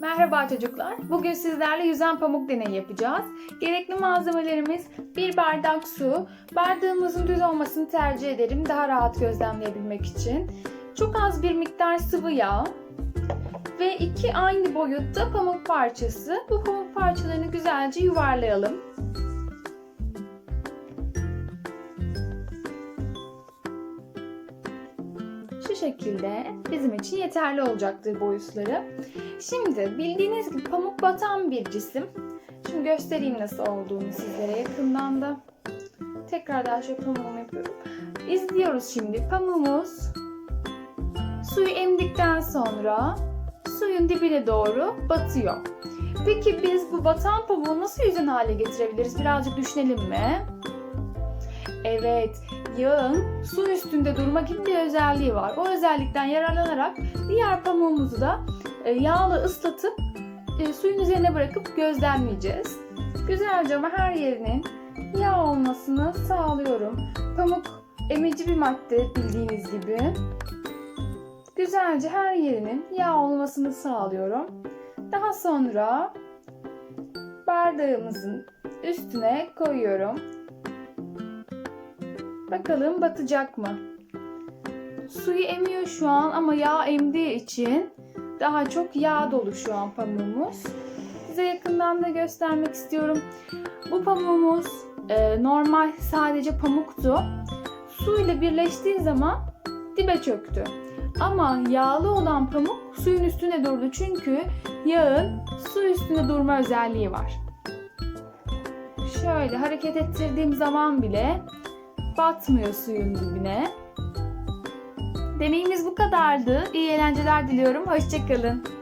Merhaba çocuklar. Bugün sizlerle yüzen pamuk deneyi yapacağız. Gerekli malzemelerimiz bir bardak su. Bardağımızın düz olmasını tercih ederim daha rahat gözlemleyebilmek için. Çok az bir miktar sıvı yağ ve iki aynı boyutta pamuk parçası. Bu pamuk parçalarını güzelce yuvarlayalım. Şekilde bizim için yeterli olacaktır boyutları. Şimdi bildiğiniz gibi pamuk batan bir cisim. Şimdi göstereyim nasıl olduğunu sizlere yakından da. Tekrardan şöyle pamuğumu yapıyorum. İzliyoruz şimdi. Pamuğumuz suyu emdikten sonra suyun dibine doğru batıyor. Peki biz bu batan pamuğu nasıl yüzen hale getirebiliriz? Birazcık düşünelim mi? Evet, yağın su üstünde durma gibi bir özelliği var. O özellikten yararlanarak diğer pamuğumuzu da e, yağla ıslatıp e, suyun üzerine bırakıp gözlemleyeceğiz. Güzelce ama her yerinin yağ olmasını sağlıyorum. Pamuk emici bir madde bildiğiniz gibi. Güzelce her yerinin yağ olmasını sağlıyorum. Daha sonra bardağımızın üstüne koyuyorum. Bakalım batacak mı? Suyu emiyor şu an ama yağ emdiği için daha çok yağ dolu şu an pamuğumuz. Size yakından da göstermek istiyorum. Bu pamuğumuz e, normal sadece pamuktu. Su ile birleştiği zaman dibe çöktü. Ama yağlı olan pamuk suyun üstüne durdu çünkü yağın su üstünde durma özelliği var. Şöyle hareket ettirdiğim zaman bile batmıyor suyun dibine. Deneyimiz bu kadardı. İyi eğlenceler diliyorum. Hoşçakalın.